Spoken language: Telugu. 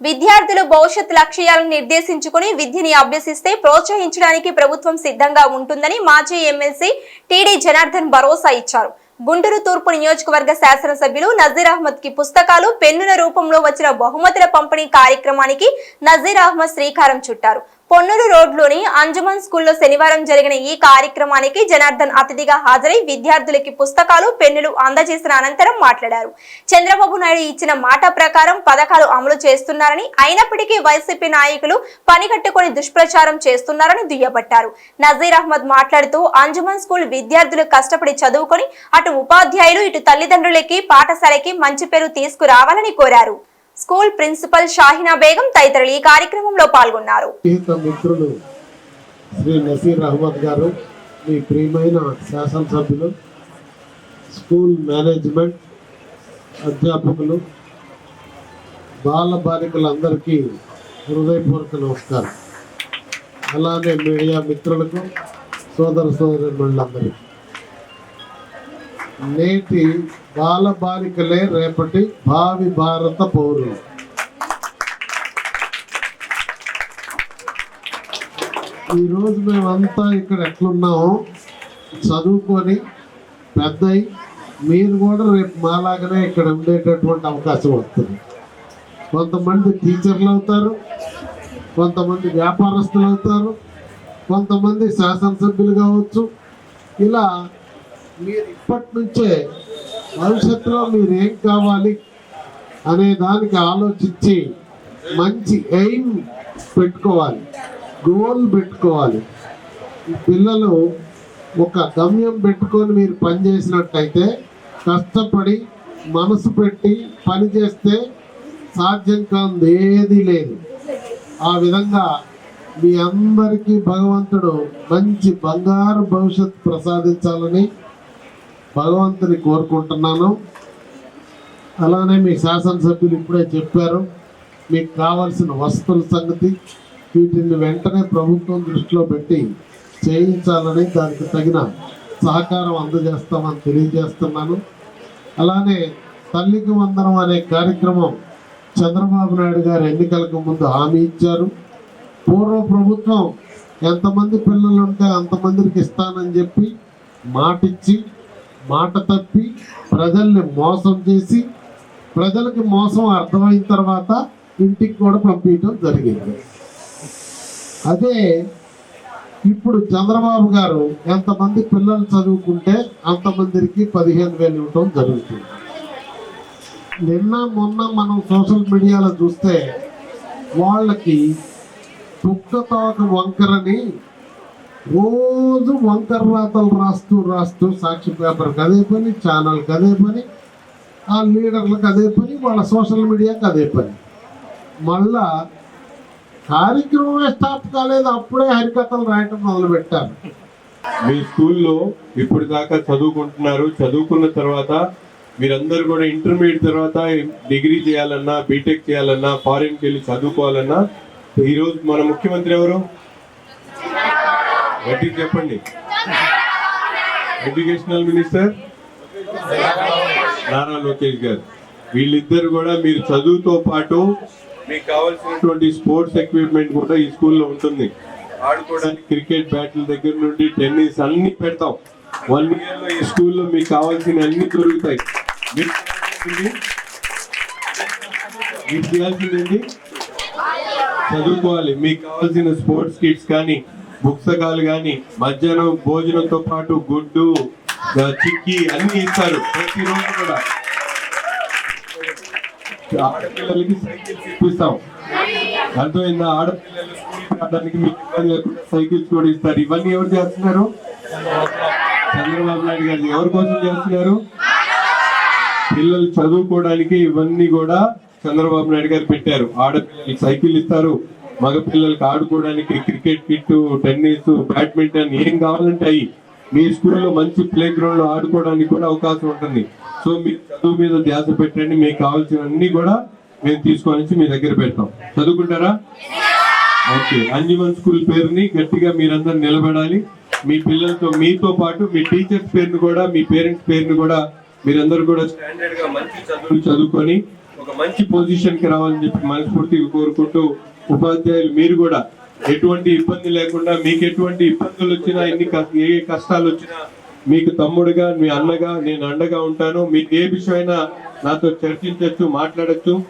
విద్యార్థులు భవిష్యత్ లక్ష్యాలను నిర్దేశించుకుని విద్యని అభ్యసిస్తే ప్రోత్సహించడానికి ప్రభుత్వం సిద్ధంగా ఉంటుందని మాజీ ఎమ్మెల్సీ టీడీ జనార్దన్ భరోసా ఇచ్చారు. గుంటూరు తూర్పు నియోజకవర్గ శాసనసభ్యులు నజీర్ అహ్మద్కి పుస్తకాలు పెన్నుల రూపంలో వచ్చిన బహుమతుల పంపిణీ కార్యక్రమానికి నజీర్ అహ్మద్ శ్రీకారం చుట్టారు. పొన్నూరు రోడ్లోని అంజుమన్ స్కూల్లో శనివారం జరిగిన ఈ కార్యక్రమానికి జనార్దన్ అతిథిగా హాజరై విద్యార్థులకి పుస్తకాలు పెన్నులు అందజేసిన అనంతరం మాట్లాడారు. చంద్రబాబు నాయుడు ఇచ్చిన మాట ప్రకారం పథకాలు అమలు చేస్తున్నారని అయినప్పటికీ వైసీపీ నాయకులు పనిగట్టుకొని దుష్ప్రచారం చేస్తున్నారని దుయ్యబట్టారు. నజీర్ అహ్మద్ మాట్లాడుతూ అంజుమన్ స్కూల్ విద్యార్థులు కష్టపడి చదువుకొని అటు ఉపాధ్యాయులు ఇటు తల్లిదండ్రులకి పాఠశాలకి మంచి పేరు తీసుకురావాలని కోరారు. స్కూల్ ప్రిన్సిపల్ షాహినా బేగం తదితరులు ఈ కార్యక్రమంలో పాల్గొన్నారు. మిత్రులు శ్రీ నసీర్ అహ్మద్ గారు మీ ప్రియమైన శాసనసభ్యులు స్కూల్ మేనేజ్మెంట్ అధ్యాపకులు బాల బాలికలందరికీ హృదయపూర్వక నమస్కారం. అలానే మీడియా మిత్రులకు సోదర సోదరులందరికీ. నేటి బాల బాలికలే రేపటి భావి భారత పౌరులు. ఈరోజు మేమంతా ఇక్కడ ఎట్లున్నామో చదువుకొని పెద్దయి మీరు కూడా రేపు మాలాగానే ఇక్కడ ఉండేటటువంటి అవకాశం వస్తుంది. కొంతమంది టీచర్లు అవుతారు కొంతమంది వ్యాపారస్తులు అవుతారు కొంతమంది శాసనసభ్యులు కావచ్చు ఇలా మీరు ఇప్పటి నుంచే భవిష్యత్తులో మీరు ఏం కావాలి అనే దానికి ఆలోచించి మంచి ఎయిమ్ పెట్టుకోవాలి గోల్ పెట్టుకోవాలి. పిల్లలు ఒక గమ్యం పెట్టుకొని మీరు పని చేసినట్టయితే కష్టపడి మనసు పెట్టి పని చేస్తే సాధ్యం కాదు ఏది లేదు. ఆ విధంగా మీ అందరికీ భగవంతుడు మంచి బంగారు భవిష్యత్ ప్రసాదించాలని భగవంతుని కోరుకుంటున్నాను. అలానే మీ శాసనసభ్యులు ఇప్పుడే చెప్పారు మీకు కావాల్సిన వస్తువుల సంగతి వీటిని వెంటనే ప్రభుత్వం దృష్టిలో పెట్టి చేయించాలని దానికి తగిన సహకారం అందజేస్తామని తెలియజేస్తున్నాను. అలానే తల్లికి వందనం అనే కార్యక్రమం చంద్రబాబు నాయుడు గారు ఎన్నికలకు ముందు హామీ ఇచ్చారు. పూర్వ ప్రభుత్వం ఎంతమంది పిల్లలు ఉంటే అంతమందికి ఇస్తానని చెప్పి మాటిచ్చి మాట తప్పి ప్రజల్ని మోసం చేసి ప్రజలకి మోసం అర్థమైన తర్వాత ఇంటికి కూడా పంపించడం జరిగింది. అదే ఇప్పుడు చంద్రబాబు గారు ఎంతమంది పిల్లలు చదువుకుంటే అంతమందికి పదిహేను వేలు ఇవ్వటం జరుగుతుంది. నిన్న మొన్న మనం సోషల్ మీడియాలో చూస్తే వాళ్ళకి కుక్క తోక వంకరని రోజు వంకర రాతలు రాస్తూ రాస్తూ సాక్షి పేపర్కి అదే పని ఛానల్కి అదే పని ఆ లీడర్లకు అదే పని వాళ్ళ సోషల్ మీడియాకి అదే పని. మళ్ళా కార్యక్రమమే స్టార్ట్ కాలేదు అప్పుడే హరికథలు రాయటం మొదలుపెట్టారు. మీ స్కూల్లో ఇప్పుడు దాకా చదువుకుంటున్నారు. చదువుకున్న తర్వాత మీరందరూ కూడా ఇంటర్మీడియట్ తర్వాత డిగ్రీ చేయాలన్నా బీటెక్ చేయాలన్నా ఫారిన్కి వెళ్ళి చదువుకోవాలన్నా ఈరోజు మన ముఖ్యమంత్రి ఎవరు? వడ్డీ చెప్పండి. ఎడ్యుకేషనల్ మినిస్టర్ నారా లోకేష్ గారు. వీళ్ళిద్దరు కూడా మీరు చదువుతో పాటు మీకు కావాల్సినటువంటి స్పోర్ట్స్ ఎక్విప్మెంట్ కూడా ఈ స్కూల్లో ఉంటుంది. ఆడుకోవడానికి క్రికెట్ బ్యాట్ల దగ్గర నుండి టెన్నిస్ అన్ని పెడతాం. వన్ ఇయర్లో ఈ స్కూల్లో మీకు కావాల్సిన అన్ని దొరుకుతాయి. మీకు చేయాల్సిందండి చదువుకోవాలి. మీకు కావాల్సిన స్పోర్ట్స్ కిట్స్ కానీ పుస్తకాలు కానీ మధ్యాహ్నం భోజనంతో పాటు గుడ్డు చిక్కి అన్ని ఇస్తారు ప్రతిరోజు కూడా. ఆడపిల్లలకి సైకిల్స్ ఇప్పిస్తాం. అర్థమైందా? ఆడపిల్లలు స్కూల్ రావడానికి మీకు ఇబ్బంది లేకుండా సైకిల్స్ కూడా ఇస్తారు. ఇవన్నీ ఎవరు చేస్తున్నారు? చంద్రబాబు నాయుడు గారు ఎవరి కోసం చేస్తున్నారు? పిల్లలు చదువుకోవడానికి ఇవన్నీ కూడా చంద్రబాబు నాయుడు గారు పెట్టారు. ఆడపిల్లలకి సైకిల్ ఇస్తారు. మగ పిల్లలకి ఆడుకోవడానికి క్రికెట్ కిట్ టెన్నిస్ బ్యాడ్మింటన్ ఏం కావాలంటే అవి మీ స్కూల్లో మంచి ప్లే గ్రౌండ్లో ఆడుకోవడానికి కూడా అవకాశం ఉంటుంది. సో మీరు చదువు మీద ధ్యాస పెట్టండి. మీకు కావాల్సినవన్నీ కూడా మేము తీసుకొని మీ దగ్గర పెడతాం. చదువుకుంటారా? ఓకే. అంజుమన్ స్కూల్ పేరుని గట్టిగా మీరందరూ నిలబడాలి. మీ పిల్లలతో మీతో పాటు మీ టీచర్స్ పేరుని కూడా మీ పేరెంట్స్ పేరుని కూడా మీరందరూ కూడా స్టాండర్డ్గా మంచి చదువులు చదువుకొని ఒక మంచి పొజిషన్కి రావాలని చెప్పి మనస్ఫూర్తిగా కోరుకుంటూ ఉపాధ్యాయులు మీరు కూడా ఎటువంటి ఇబ్బంది లేకుండా మీకు ఎటువంటి ఇబ్బందులు వచ్చినా ఎన్ని ఏ కష్టాలు వచ్చినా మీకు తమ్ముడుగా మీ అన్నగా నేను అండగా ఉంటాను. మీకు ఏ విషయమైనా నాతో చర్చించవచ్చు మాట్లాడొచ్చు.